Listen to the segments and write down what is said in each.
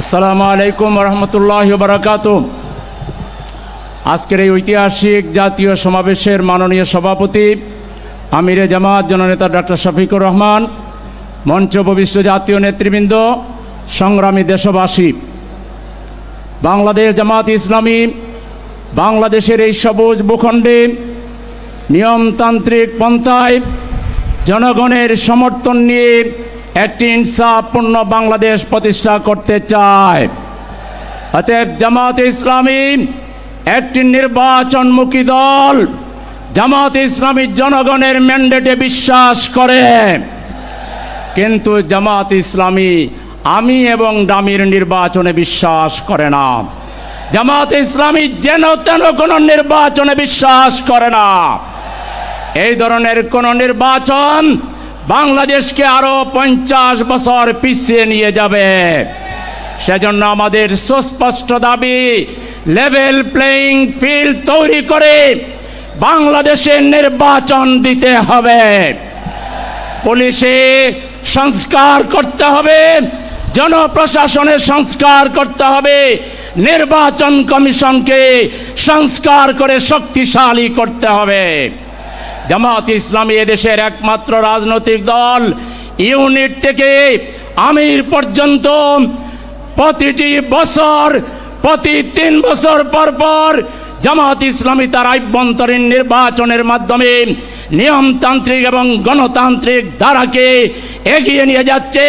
আসসালামু আলাইকুম রহমতুল্লাহ বারাকাত আজকের এই ঐতিহাসিক জাতীয় সমাবেশের মাননীয় সভাপতি আমিরে জামাত জননেতা ডক্টর শফিকুর রহমান, মঞ্চ উপবিষ্ট জাতীয় নেতৃবৃন্দ, সংগ্রামী দেশবাসী। বাংলাদেশ জামাত ইসলামী বাংলাদেশের এই সবুজ ভূখণ্ডে নিয়মতান্ত্রিক পন্থায় জনগণের সমর্থন নিয়ে একটি ইনসাফপূর্ণ বাংলাদেশ প্রতিষ্ঠা করতে চায়। অতএব জামাত ইসলামী একটি নির্বাচনমুখী দল, জামাত ইসলামী জনগণের ম্যান্ডেটে বিশ্বাস করে। কিন্তু জামাত ইসলামী আমি এবং দামির নির্বাচনে বিশ্বাস করে না। জামাত ইসলামী যেন তেন কোনো নির্বাচনে বিশ্বাস করে না। এই ধরনের কোন নির্বাচন বাংলাদেশকে আরও পঞ্চাশ বছর পিছিয়ে নিয়ে যাবে। সেজন্য আমাদের সুস্পষ্ট দাবি লেভেল প্লেইং ফিল্ড তৈরি করে বাংলাদেশে নির্বাচন দিতে হবে। পুলিশে সংস্কার করতে হবে জনপ্রশাসনের সংস্কার করতে হবে, নির্বাচন কমিশনকে সংস্কার করে শক্তিশালী করতে হবে। জামাত ইসলামী এদেশের একমাত্র রাজনৈতিক দল। ইউনিট থেকে আমির পর্যন্ত প্রতিটি বছর, প্রতি তিন বছর পর পর জামাত ইসলামী তার আভ্যন্তরীণ নির্বাচনের মাধ্যমে নিয়মতান্ত্রিক এবং গণতান্ত্রিক ধারাকে এগিয়ে নিয়ে যাচ্ছে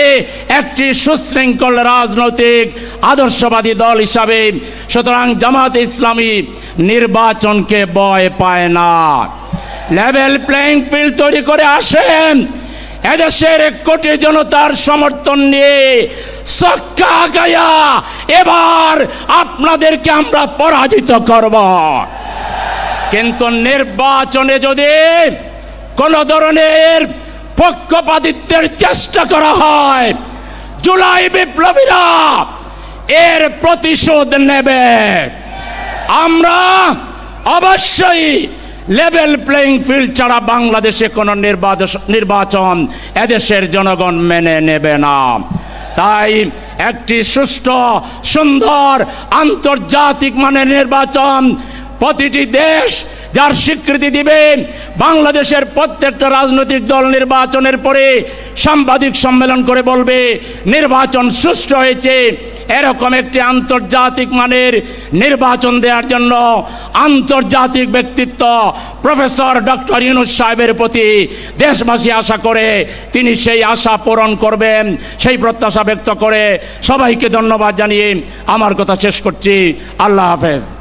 একটি সুশৃঙ্খল রাজনৈতিক আদর্শবাদী দল হিসাবে। সুতরাং জামাত ইসলামী নির্বাচনকে ভয় পায় না। লেভেল প্লেইং ফিল্ড তৈরি করে আসেন। এদেশের এক কোটি জনতার সমর্থন নিয়ে সক্কা গায়া এবার আপনাদেরকে আমরা পরাজিত করব। কিন্তু নির্বাচনে যদি কোন ধরনের পক্ষপাতিত্বের চেষ্টা করা হয়, জুলাই বিপ্লবীরা এর প্রতিশোধ নেবে। আমরা অবশ্যই লেভেল প্লেইং ফিল্ড ছাড়া বাংলাদেশে কোনো নির্বাচন এদেশের জনগণ মেনে নেবে না। তাই একটি সুষ্ঠু, সুন্দর, আন্তর্জাতিক মানের নির্বাচন প্রতিটি দেশ যার স্বীকৃতি দিবে, বাংলাদেশের প্রত্যেকটা রাজনৈতিক দল নির্বাচনের পরে সাংবাদিক সম্মেলন করে বলবে, নির্বাচন সুষ্ঠু হয়েছে এরকম একটি আন্তর্জাতিক মানের নির্বাচন দেওয়ার জন্য আন্তর্জাতিক ব্যক্তিত্ব প্রফেসর ডক্টর ইউনুস সাহেবের প্রতি দেশবাসী আশা করে তিনি সেই আশা পূরণ করবেন, সেই প্রত্যাশা ব্যক্ত করে সবাইকে ধন্যবাদ জানিয়ে আমার কথা শেষ করছি। আল্লাহ হাফেজ।